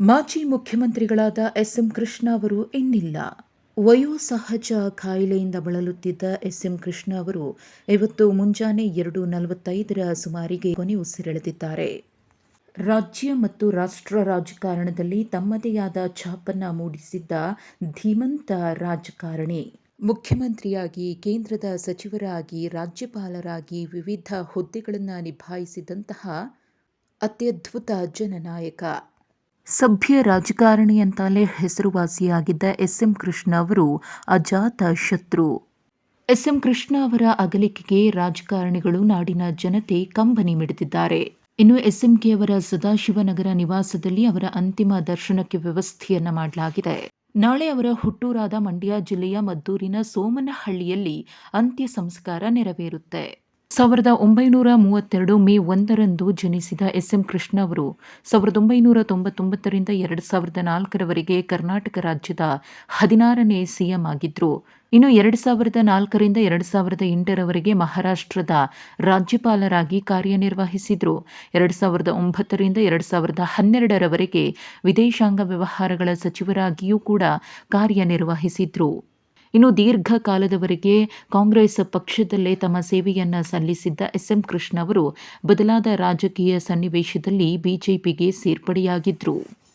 ಮಾಜಿ ಮುಖ್ಯಮಂತ್ರಿಗಳಾದ ಎಸ್ಎಂ ಕೃಷ್ಣ ಅವರು ಇನ್ನಿಲ್ಲ. ವಯೋಸಹಜ ಕಾಯಿಲೆಯಿಂದ ಬಳಲುತ್ತಿದ್ದ ಎಸ್ಎಂ ಕೃಷ್ಣ ಅವರು ಇವತ್ತು ಮುಂಜಾನೆ ಎರಡು ನಲವತ್ತೈದರ ಸುಮಾರಿಗೆ ಕೊನೆ ಉಸಿರೆಳೆದಿದ್ದಾರೆ. ರಾಜ್ಯ ಮತ್ತು ರಾಷ್ಟ್ರ ರಾಜಕಾರಣದಲ್ಲಿ ತಮ್ಮದೇ ಆದ ಛಾಪನ್ನ ಮೂಡಿಸಿದ್ದ ಧೀಮಂತ ರಾಜಕಾರಣಿ. ಮುಖ್ಯಮಂತ್ರಿಯಾಗಿ, ಕೇಂದ್ರದ ಸಚಿವರಾಗಿ, ರಾಜ್ಯಪಾಲರಾಗಿ ವಿವಿಧ ಹುದ್ದೆಗಳನ್ನು ನಿಭಾಯಿಸಿದಂತಹ ಅತ್ಯದ್ಭುತ ಜನನಾಯಕ. ಸಭ್ಯ ರಾಜಕಾರಣಿ ಅಂತಲೇ ಹೆಸರುವಾಸಿಯಾಗಿದ್ದ ಎಸ್ ಎಂ ಕೃಷ್ಣ ಅವರು ಅಜಾತ ಶತ್ರು. ಎಸ್ ಎಂ ಕೃಷ್ಣ ಅವರ ಅಗಲಿಕೆಗೆ ರಾಜಕಾರಣಿಗಳು ನಾಡಿನ ಜನತೆ ಕಂಬನಿ ಮಿಡಿದಿದ್ದಾರೆ. ಇನ್ನು ಎಸ್ಎಂಕೆ ಅವರ ಸದಾಶಿವನಗರ ನಿವಾಸದಲ್ಲಿ ಅವರ ಅಂತಿಮ ದರ್ಶನಕ್ಕೆ ವ್ಯವಸ್ಥೆಯನ್ನ ಮಾಡಲಾಗಿದೆ. ನಾಳೆ ಅವರ ಹುಟ್ಟೂರಾದ ಮಂಡ್ಯ ಜಿಲ್ಲೆಯ ಮದ್ದೂರಿನ ಸೋಮನಹಳ್ಳಿಯಲ್ಲಿ ಅಂತ್ಯ ಸಂಸ್ಕಾರ ನೆರವೇರುತ್ತೆ. ಸಾವಿರದ ಒಂಬೈನೂರ ಮೂವತ್ತೆರಡು ಮೇ ಒಂದರಂದು ಜನಿಸಿದ ಎಸ್ ಎಂ ಕೃಷ್ಣ ಅವರು ಸಾವಿರದ ಒಂಬೈನೂರ ತೊಂಬತ್ತೊಂಬತ್ತರಿಂದ ಎರಡು ಸಾವಿರದ ನಾಲ್ಕರವರೆಗೆ ಕರ್ನಾಟಕ ರಾಜ್ಯದ ಹದಿನಾರನೇ ಸಿಎಂ ಆಗಿದ್ದರು ಇನ್ನು ಎರಡು ಸಾವಿರದ ನಾಲ್ಕರಿಂದ ಎರಡು ಸಾವಿರದ ಎಂಟರವರೆಗೆ ಮಹಾರಾಷ್ಟ್ರದ ರಾಜ್ಯಪಾಲರಾಗಿ ಕಾರ್ಯನಿರ್ವಹಿಸಿದರು. ಎರಡು ಸಾವಿರದ ಒಂಬತ್ತರಿಂದ ಎರಡು ಸಾವಿರದ ಹನ್ನೆರಡರವರೆಗೆ ವಿದೇಶಾಂಗ ವ್ಯವಹಾರಗಳ ಸಚಿವರಾಗಿಯೂ ಕೂಡ ಕಾರ್ಯನಿರ್ವಹಿಸಿದ್ರು. ಇನ್ನು ದೀರ್ಘಕಾಲದವರೆಗೆ ಕಾಂಗ್ರೆಸ್ ಪಕ್ಷದಲ್ಲೇ ತಮ್ಮ ಸೇವೆಯನ್ನು ಸಲ್ಲಿಸಿದ್ದ ಎಸ್ ಎಂ ಕೃಷ್ಣ ಅವರು ಬದಲಾದ ರಾಜಕೀಯ ಸನ್ನಿವೇಶದಲ್ಲಿ ಬಿಜೆಪಿಗೆ ಸೇರ್ಪಡೆಯಾಗಿದ್ರು.